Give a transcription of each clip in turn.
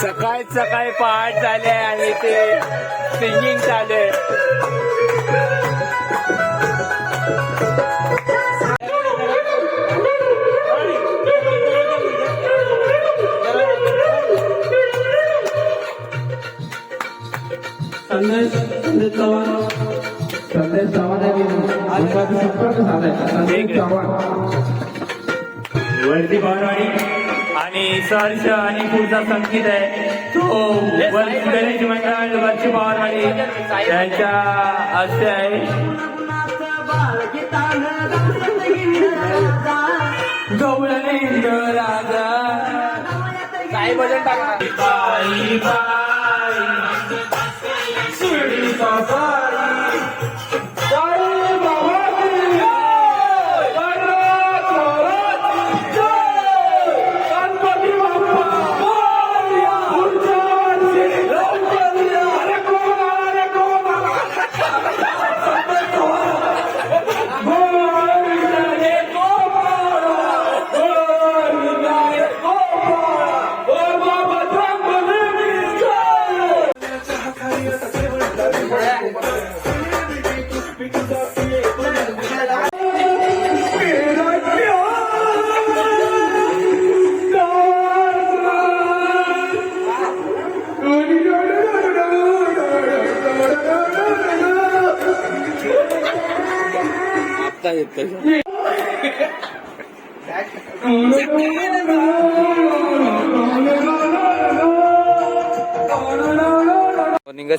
सकाळी सकाळी पहाट झाले आणि ते सिंगिंग चालू आहे. संदेश संदेश चव्हाण. संदेश चव्हाण संपर्क साधायचा संदेश चव्हाण. वरती बारवाडी आणि सर्च आणि पुढचा संगीत आहे. तो गणेश मंडळ वरची बारवाडी त्यांच्या हस्ते आहे. गवळणेंद राजा. काय भजन टाका. बाई बाई.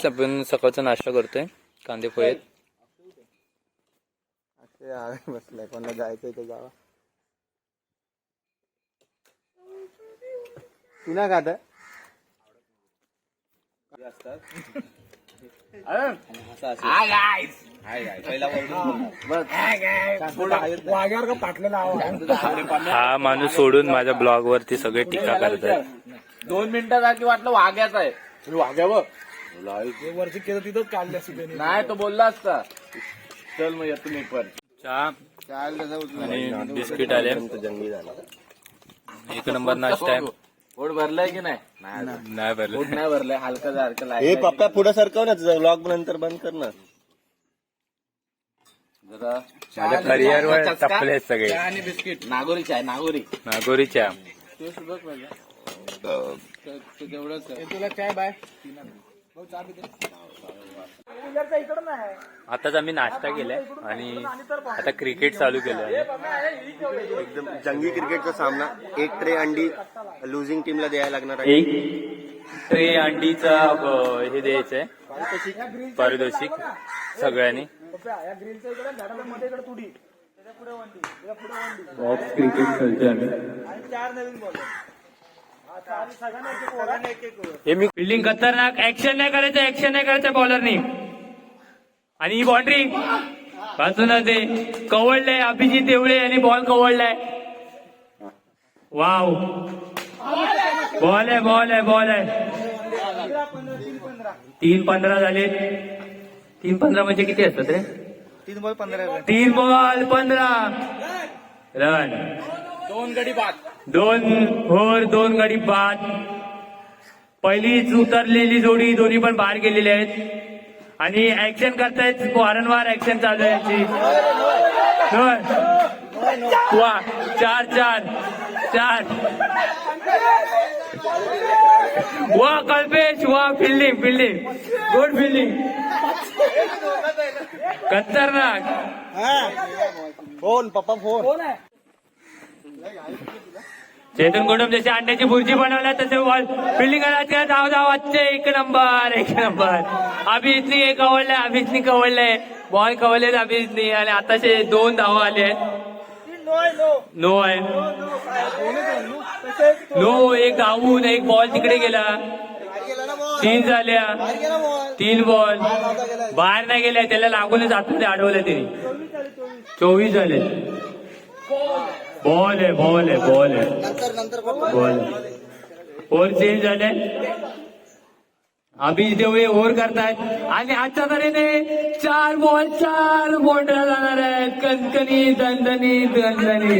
मॉर्निंग आपण सकाळचा नाश्ता करतोय कांदे पोहेत बसलाय कोणाला जायचंय तर जावा तू ना खात हा माणूस सोडून माझ्या ब्लॉग वरती सगळे टीका करत आहेत दोन मिनिटासाठी वाटलं वाघ्याचा आहे. वाघ्यावर वरती केलं तिथंच काढले असते नाही तो बोलला असता. चल मग येतो मी पण. चहा. आणि बिस्किट आले. जंगली झाला एक नंबर नाश्ता आहे. पोट भरलाय की नाही? नाही नाही पोट भरलं. नाही भरलाय हलका सारखं हे पप्पा पुढे सरकव ना तुझं व्लॉग नंतर बंद कर ना. जरा माझ्या career वर टपले सगळे. चहा आणि बिस्किट. नागोरीची आहे नागोरी. नागोरी चहा. ते सुद्धा पाहिजे तेवढंच तुला काय बाय? आताच आम्ही नाश्ता केलाय आणि आता क्रिकेट चालू केलंय एकदम जंगी क्रिकेटचा सामना. एक ट्रे अंडी लुझिंग टीमला द्यायला लागणार आहे. एक ट्रे अंडीचा अ, हे द्यायचंय. पारितोषिक सगळ्यांनी. बॉक्स क्रिकेट खेळतोय आम्ही. हे? मी फिल्डिंग खतरनाक. ऍक्शन नाही करायचं ऍक्शन नाही करायचं बॉलरनी आणि ही बाउंड्री वाचून ते कवळलंय अभिजित एवढे आणि बॉल कवळलाय. वाव बॉल आहे बॉल आहे बॉल आहे. तीन पंधरा झाले. तीन पंधरा म्हणजे किती असतात रे? तीन बॉल पंधरा तीन बॉल पंधरा. रन दोन गडी बाद. दोन फोर दोन गडी बाद. पहिलीच उतरलेली जोडी दोन्ही पण बाहेर गेलेली आहेत. आणि ऍक्शन करतायत वारंवार ऍक्शन चालू आहे. वा चार चार चार. वा कल्पेश वा फिल्डिंग फिल्डिंग गुड फिल्डिंग खतरनाक. फोन पप्पा फोन. चेतन कुटुंब जसे अंड्याची भुर्जी बनवल्या तसे बॉल फिल्डिंग धाव धाव आजचे. एक नंबर एक नंबर अभिजितनी एक कवडलंय अभिजितनी कवडलंय बॉल कवलेत अभिजितनी आणि आताचे दोन धावा आले आहेत नो आहे नो एक धावून एक बॉल तिकडे गेला. तीन झाल्या. तीन बॉल बाहेर नाही गेल्या त्याला लागूनच आतमध्ये अडवलं तिने. चोवीस झाले. बॉल आहे बॉल। आहे बॉल. आहे बॉल ओव्हर चेंज झाले अभिज देवळे ओव्हर करतायत. आणि आजच्या तऱ्हेने चार बॉल चार बॉन्ड्या जाणार आहेत. कणकणी दणदणी दणदणी.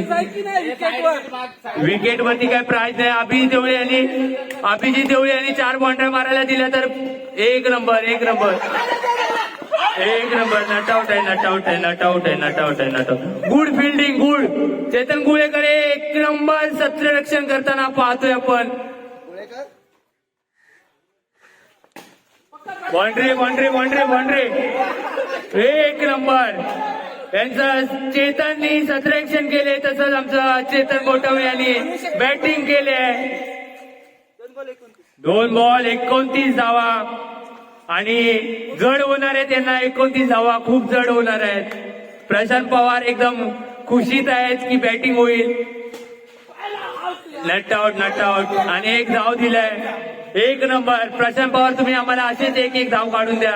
विकेट वरती काय प्राइज नाही. अभिजित देवळे यांनी अभिजित देवळे यांनी चार बॉन्ड्या मारायला दिल्या तर एक नंबर एक नंबर. एक नंबर नटआउट आहे नटआउट आहे नटआउट आहे नटआउट आहे not out good fielding good Chetan Gulekar एक नंबर सत्ररक्षण करताना पाहतोय आपण. Boundary boundary boundary boundary. एक नंबर. यांचं चेतननी सत्ररक्षण केले तसंच आमचं चेतन गोटवे यांनी बॅटिंग केले दोन बॉल एकोणतीस धावा. आणि जड होणार आहे त्यांना एकोणतीस धावा खूप जड होणार आहेत. प्रशांत पवार एकदम खुशीत आहेत की बॅटिंग होईल. नट आउट नट आउट आणि एक धाव दिलाय. एक नंबर प्रशांत पवार तुम्ही आम्हाला असेच एक एक धाव काढून द्या.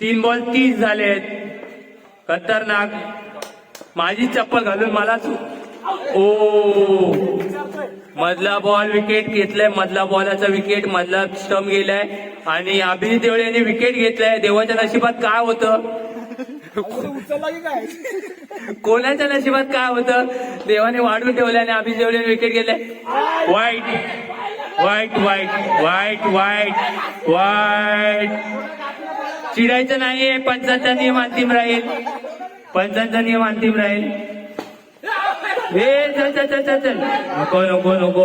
तीन बॉल तीस झालेत. खतरनाक. माझी चप्पल घालून मला ओ. मधला बॉल विकेट घेतलाय. मधला बॉलाचा विकेट मधला स्टंप गेलाय. आणि अभिजित देवळे यांनी विकेट घेतलाय. देवाच्या नशिबात काय होतं? कोणाच्या नशिबात काय होतं? देवाने वाढून ठेवलं आणि अभिजित देवळे विकेट घेतलाय. वाईट वाईट वाईट वाईट वाईट वाईट चिडायचं नाहीये. पंचांचा नियम अंतिम राहील. पंचांचा नियम अंतिम राहील. हे चल चल चल चल चल. नको नको नको.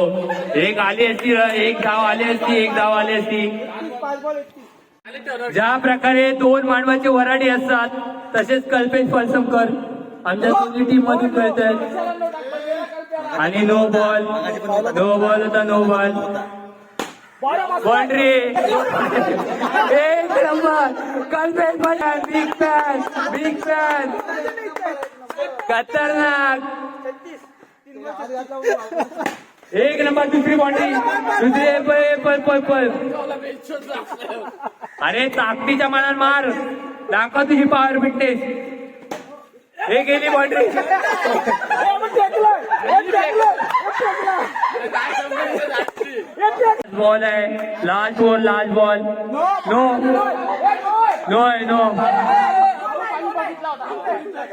एक आली असती एक धाव आली असती एक धाव आली असती. ज्या प्रकारे दोन मानवाचे वराडी असतात तसेच कल्पेश पलसमकर आमच्या दोन्ही टीम मधून खेळत आणि नो बॉल नो बॉल होता नो बॉल बाउंड्री एक number. Kalpesh big fan big fan खतरनाक. एक नंबर दुसरी बाउंड्री दुसरी पळ पळ पळ पळ. अरे ताकदीच्या मनात मार. दाखव तुझी पॉवर फिटनेस हे गेली बॉन्ड्री बॉल आहे. Last ball last ball no no आहे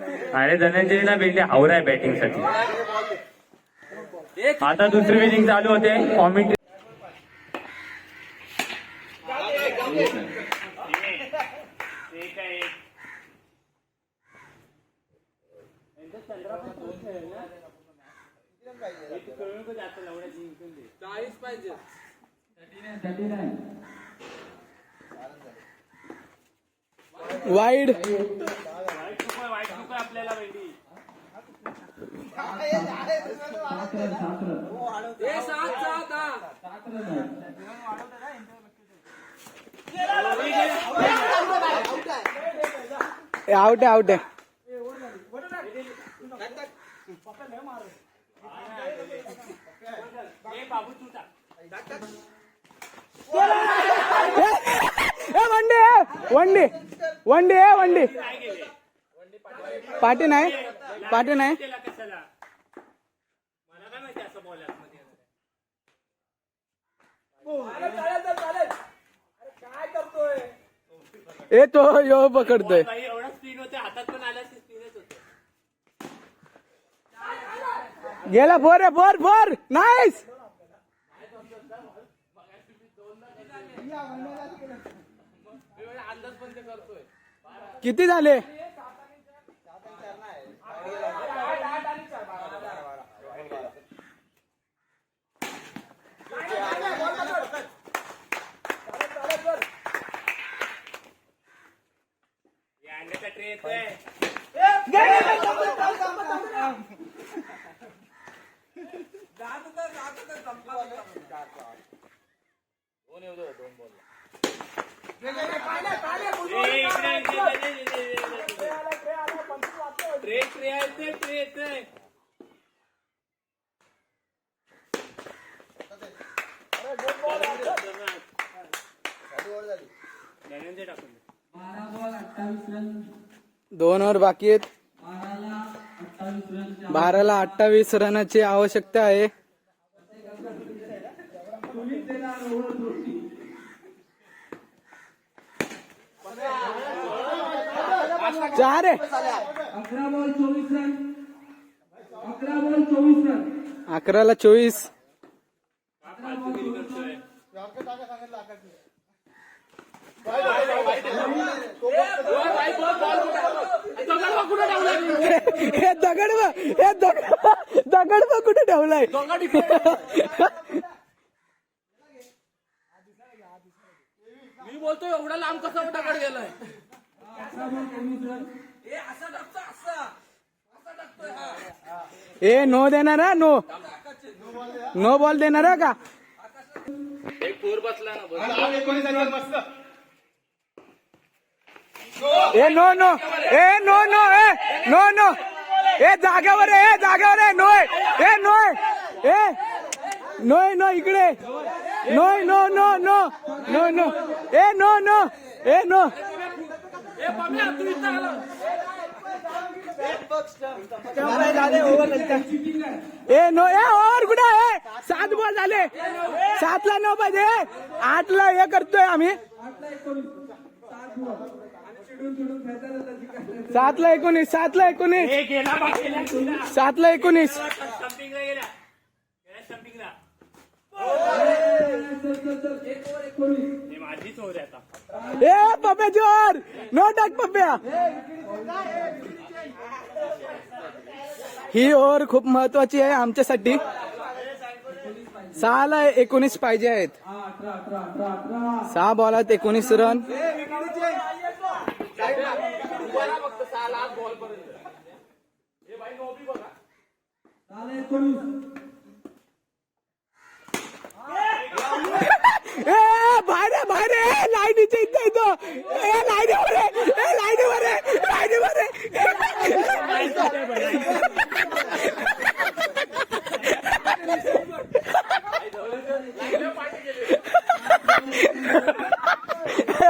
नो अरे धनंजय ना भेंडे हावर आहे बॅटिंगसाठी आता दुसरी इनिंग चालू होते कॉमेंट्री चाळीस पाहिजे. वाईड. हा आउट आहे आउट आहे. ए one day one day one day ए वनडे पाठी नाही? पाठी नाही? ए तो यो पकडतोय. गेला फोर रे फोर फोर. नाईस किती झाले अंड्याचा ट्रे येतोय ए, इकडे, इकडे, इकडे, इकडे, इकडे, इकडे. येते ते येते बारा बॉल अठ्ठावीस रन दोन ओव्हर बाकी आहेत? बाराला अठ्ठावीस रनाची आवश्यकता आहे. चार अकरा बॉल चोवीस रन. अकरा बॉल चोवीस रन. अकराला चोवीस. हे दगड हे दगड दगड बघ कुठे ठेवलाय? मी बोलतो एवढा लांब कसा दगड गेलाय? ए नो देणार नो. नो बॉल देणार का? ए नो नो. ए नो नो. ए नो नो. ए जागेवर ए जागेवर आहे नो ए ए नो ए. नो नो इकडे. No no no no. No no. ए नो नो. ए नो. ए नो. ए ओवर कुठे आहे? सात बॉल झाले. सातला नऊ पाहिजे. आठला हे करतोय आम्ही. सातला एकोणीस सातला एकोणीस. सातला एकोणीस. ओर ए पप्या जोर. नो टाक पप्या. ही ओव्हर खूप महत्वाची आहे आमच्यासाठी. सहाला एकोणीस पाहिजे आहेत. अठरा अठरा अठरा अठरा सहा बॉलात एकोणीस रन झालं एकोणीस ए आहे. ए, लाईनीच्या इथं येतो ए लाईनीवर आहे. ए लाईनीवर आहे. लाईनीवर आहे.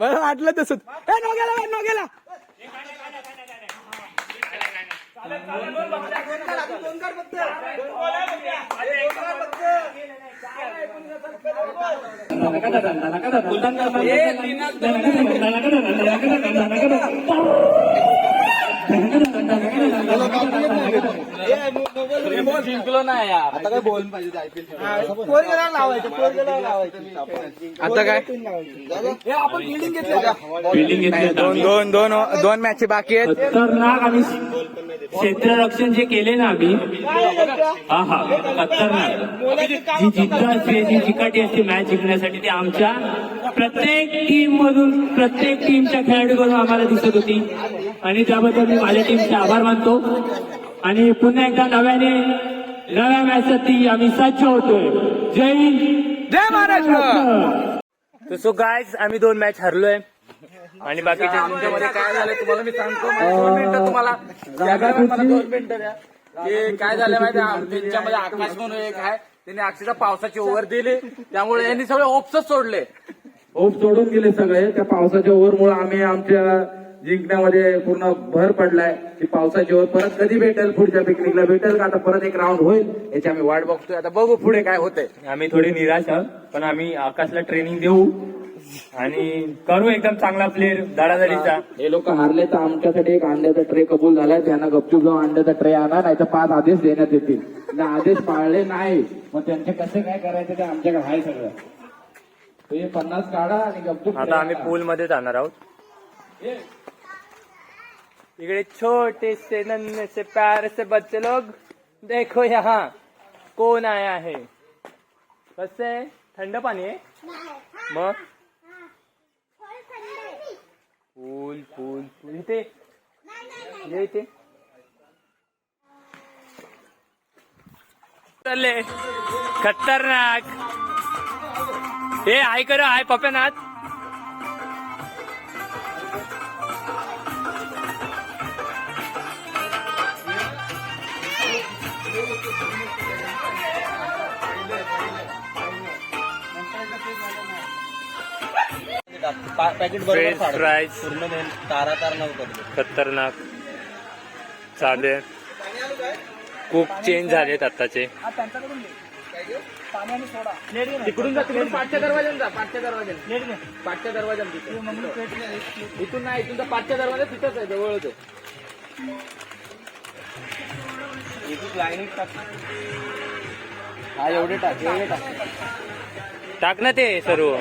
मला वाटलं तसंच ए नो गेला नो गेला जिंकलो नाही यार. आता काय बिल्डिंग घेतली दोन दोन दोन दोन मॅच बाकी आहेत. खतरनाक आम्ही क्षेत्ररक्षण जे केले ना आम्ही हा हा खतरनाक. जी जिद्द असते जी चिकाटी असते मॅच जिंकण्यासाठी ती आमच्या प्रत्येक टीम मधून प्रत्येक टीमच्या खेळाडूकडून आम्हाला दिसत होती. आणि त्याबद्दल मी माझ्या टीमचे आभार मानतो. आणि पुन्हा एकदा नव्याने नव्या मॅचसाठी आम्ही सज्ज होतोय जय जय महाराष्ट्र. सो गायज आम्ही दोन मॅच हरलोय. आणि बाकीच्या तुमच्यामध्ये काय झालं तुम्हाला मी सांगतो. मला दोन मिनिटं तुम्हाला मला दोन मिनिटं द्या. की काय झालं माहिती आहे? त्यांच्यामध्ये आकाश म्हणून एक आहे. त्यांनी अक्षरशः पावसाची ओव्हर दिली. त्यामुळे यांनी सगळे ओप्सच सोडले. ओप सोडून गेले सगळे. त्या पावसाच्या ओव्हरमुळे आम्ही आमच्या जिंकण्यामध्ये पूर्ण भर पडलाय की पावसाची ओव्हर परत कधी भेटेल? पुढच्या पिकनिकला भेटेल का? आता परत एक राऊंड होईल. याची आम्ही वाट बघतोय. आता बघू पुढे काय होतंय. आम्ही थोडे निराश आहोत पण आम्ही आकाशला ट्रेनिंग देऊ आणि करू एकदम चांगला प्लेअर धडाधडीचा हे लोक हारले तर आमच्यासाठी एक अंड्याचा ट्रे कबूल झालाय. त्यांना गपचूप जाऊन अंड्याचा ट्रे आणा नाही तर पाच आदेश देण्यात येतील. आदेश पाळले नाही मग त्यांचे कसे काय करायचे ते आमच्याकडे आहे सगळं. हे पन्नास काढा आणि गपचूप आता आम्ही पूल मध्ये जाणार आहोत. इकडे छोटे से नन्हे से प्यारे से बच्चे लोग देखो यहाँ कोण आया है? बस आहे थंड पाणी आहे मग? फूल फूल फूल इथे। ये इथे। चालले खतरनाक। हे आहे कर आहे पप्यानाथ पॅकेट पूर्ण तारा खतरनाक. साधे. आहे खूप चेंज झालेत आताचे तिकडून जा तिकडून पाठच्या दरवाजा जा पाठच्या दरवाजा पाठच्या नाही. इथून नाही इथून पाठच्या दरवाजा तिथंच आहे जवळच आहे. हा एवढे टाक एवढे टाक. टाक ना ते सर्व.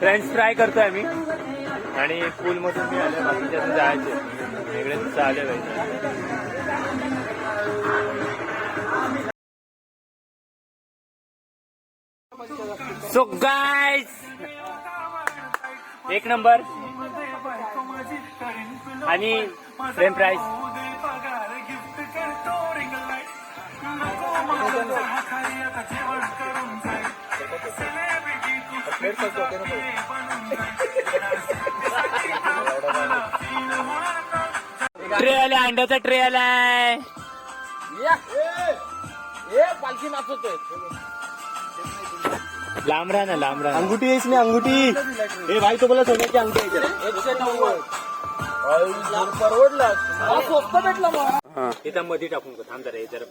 फ्रेंच फ्राय करतोय आम्ही. आणि पूल मधून मी आले बाकीच्या जायचे. वेगळे चालेल पाहिजे सो गाइस एक नंबर आणि फ्रेम फ्राईज ट्रे आलाय अंड्याचा ट्रे आलाय. पालखी नाचवतोय लांब राहा ना लांब राहा. अंगुठी है इसमें अंगुठी. ए भाई तो बोला सोने की अंगुठी है इधर. एकशे नव्वद. परवडलं. मला स्वस्त भेटलं मग. इथं मध्ये टाकून थांब जरा हे जरा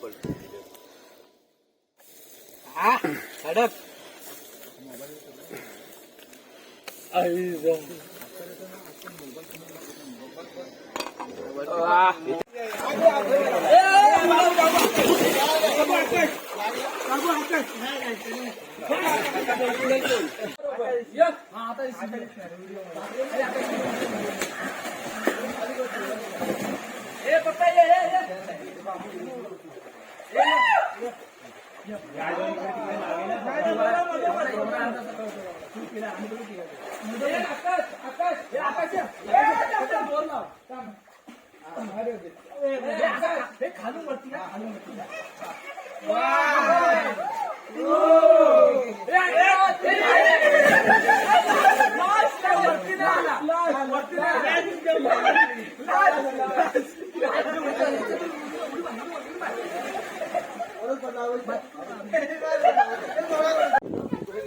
आकाश आकाश आकाश बोल ना पड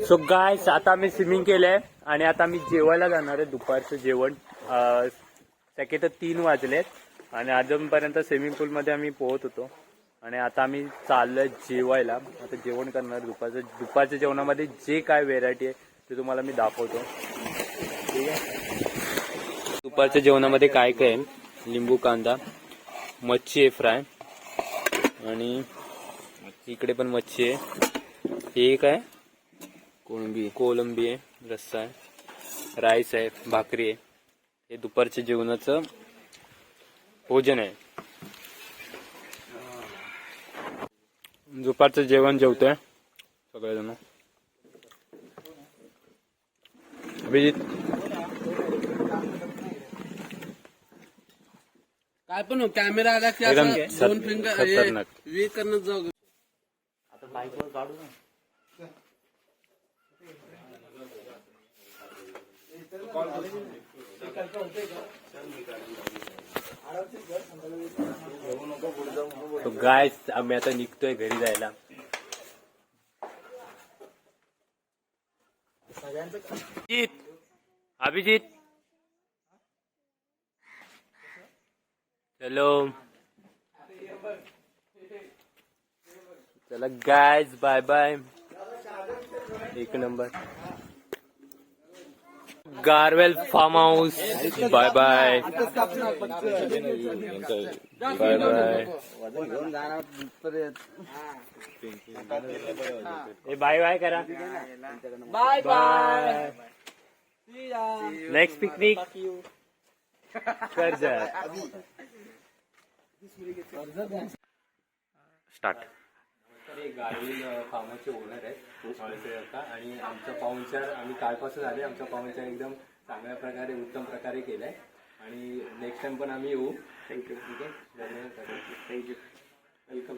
सो गायस आता मी स्विमिंग केलंय आणि आता मी जेवायला जाणार आहे दुपारचं जेवण. अं, तर तीन वाजलेत. आणि अजूनपर्यंत स्विमिंग पूल मध्ये आम्ही पोहत होतो. आणि आता आम्ही चाललोय जेवायला. आता जेवण करणार दुपारचं. दुपारच्या जेवणामध्ये जे काय व्हेरायटी आहे ते तुम्हाला मी दाखवतो. ठीक आहे? दुपारच्या जेवणामध्ये काय काय आहे? लिंबू कांदा मच्छी आहे फ्राय. आणि इकडे पण मच्छी आहे. हे काय कोळंबी कोलंबी आहे रस्सा आहे राईस आहे भाकरी आहे. हे दुपारच्या जेवणाचं भोजन आहे. दुपारचं जेवण जेवतोय सगळेजण. अभिजित. काय पण हो, कॅमेरा आला की एकदम असं दोन फिंगर खतरनाक. वे करणं जाऊ तो गाय आम्ही आता निघतोय घरी जायला. अभिजित अभिजित. चलो. चला गायज बाय बाय एक number Garvel farm house bye bye bye bye bye bye करा bye bye next picnic Karjat start Garvel फार्माचे owner आहेत काका आणि आमचं पाहुणचार आम्ही कालपासून आले आमचा पाहुणचार एकदम चांगल्या प्रकारे उत्तम प्रकारे केलाय. आणि नेक्स्ट टाइम पण आम्ही येऊ. थँक्यू ठीक आहे? धन्यवाद. Thank you welcome